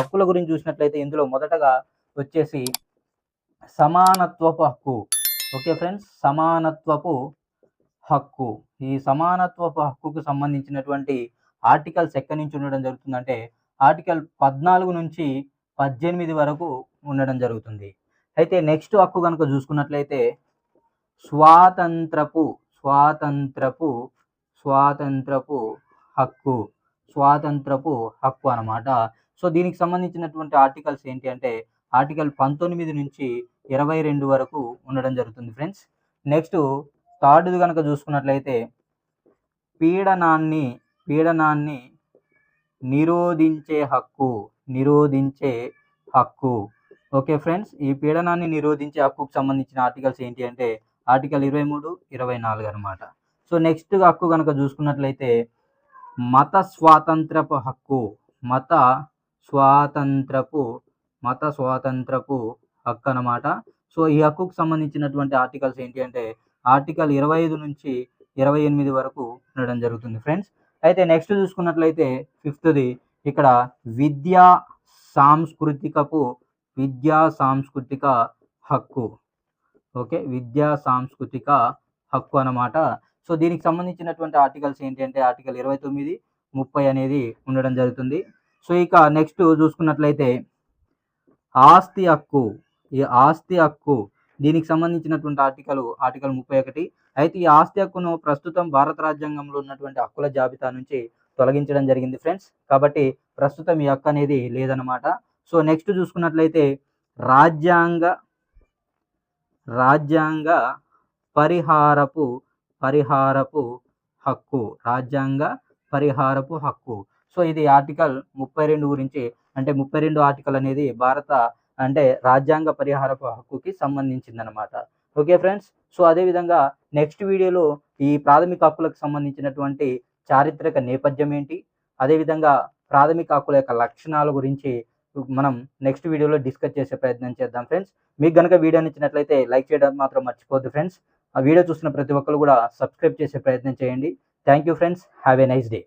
హక్కుల గురించి చూసినట్లయితే ఇందులో మొదటగా వచ్చేసి సమానత్వపు హక్కు. Okay friends? సమానత్వపు హక్కు. ఈ సమానత్వపు హక్కుకు సంబంధించినటువంటి ఆర్టికల్స్ ఎక్కడి నుంచి ఉండడం జరుగుతుందంటే ఆర్టికల్ పద్నాలుగు నుంచి పద్దెనిమిది వరకు ఉండడం జరుగుతుంది. అయితే నెక్స్ట్ హక్కు కనుక చూసుకున్నట్లయితే స్వాతంత్రపు స్వాతంత్రపు స్వాతంత్రపు హక్కు. స్వాతంత్రపు హక్కు అన్నమాట. సో దీనికి సంబంధించినటువంటి ఆర్టికల్స్ ఏంటి అంటే ఆర్టికల్ పంతొమ్మిది నుంచి ఇరవై రెండు వరకు ఉండడం జరుగుతుంది ఫ్రెండ్స్. నెక్స్ట్ థర్డ్ది కనుక చూసుకున్నట్లయితే పీడనాన్ని పీడనాన్ని నిరోధించే హక్కు నిరోధించే హక్కు. ఓకే ఫ్రెండ్స్ ఈ పీడనాన్ని నిరోధించే హక్కుకు సంబంధించిన ఆర్టికల్స్ ఏంటి అంటే ఆర్టికల్ ఇరవై మూడు ఇరవై నాలుగు అనమాట సో నెక్స్ట్ హక్కు కనుక చూసుకున్నట్లయితే మత స్వాతంత్రపు హక్కు మత స్వాతంత్రపు మత స్వాతంత్రపు హక్కు అన్నమాట సో ఈ హక్కుకు సంబంధించినటువంటి ఆర్టికల్స్ ఏంటి అంటే ఆర్టికల్ ఇరవై ఐదు నుంచి ఇరవై ఎనిమిది వరకు ఉండడం జరుగుతుంది ఫ్రెండ్స్. అయితే నెక్స్ట్ చూసుకున్నట్లయితే ఫిఫ్త్ది ఇక్కడ విద్యా సాంస్కృతికపు విద్యా సాంస్కృతిక హక్కు. ఓకే విద్యా సాంస్కృతిక హక్కు అన్నమాట. సో దీనికి సంబంధించినటువంటి ఆర్టికల్స్ ఏంటి అంటే ఆర్టికల్ ఇరవై తొమ్మిది ముప్పై అనేది ఉండడం జరుగుతుంది. సో ఇక నెక్స్ట్ చూసుకున్నట్లయితే ఆస్తి హక్కు ఈ ఆస్తి హక్కు దీనికి సంబంధించినటువంటి ఆర్టికల్ ఆర్టికల్ ముప్పై ఒకటి. అయితే ఈ ఆస్తి హక్కును ప్రస్తుతం భారత రాజ్యాంగంలో ఉన్నటువంటి హక్కుల జాబితా నుంచి తొలగించడం జరిగింది ఫ్రెండ్స్. కాబట్టి ప్రస్తుతం ఈ హక్కు అనేది లేదనమాట సో నెక్స్ట్ చూసుకున్నట్లయితే రాజ్యాంగ రాజ్యాంగ పరిహారపు పరిహారపు హక్కు రాజ్యాంగ పరిహారపు హక్కు. సో ఇది ఆర్టికల్ ముప్పై రెండు గురించి. అంటే ముప్పై రెండు ఆర్టికల్ అనేది భారత అంటే రాజ్యాంగ పరిహారపు హక్కుకి సంబంధించింది అనమాట ఓకే ఫ్రెండ్స్? సో అదేవిధంగా నెక్స్ట్ వీడియోలో ఈ ప్రాథమిక హక్కులకు సంబంధించినటువంటి చారిత్రక నేపథ్యం ఏంటి? అదేవిధంగా ప్రాథమిక హక్కుల యొక్క లక్షణాల గురించి మనం నెక్స్ట్ వీడియోలో డిస్కస్ చేసే ప్రయత్నం చేద్దాం ఫ్రెండ్స్. మీకు కనుక వీడియో నచ్చినట్లయితే లైక్ చేయడం మాత్రం మర్చిపోద్దు ఫ్రెండ్స్. ఆ వీడియో చూస్తున్న ప్రతి ఒక్కరు కూడా సబ్స్క్రైబ్ చేసే ప్రయత్నం చేయండి. Thank you friends. Have a nice day.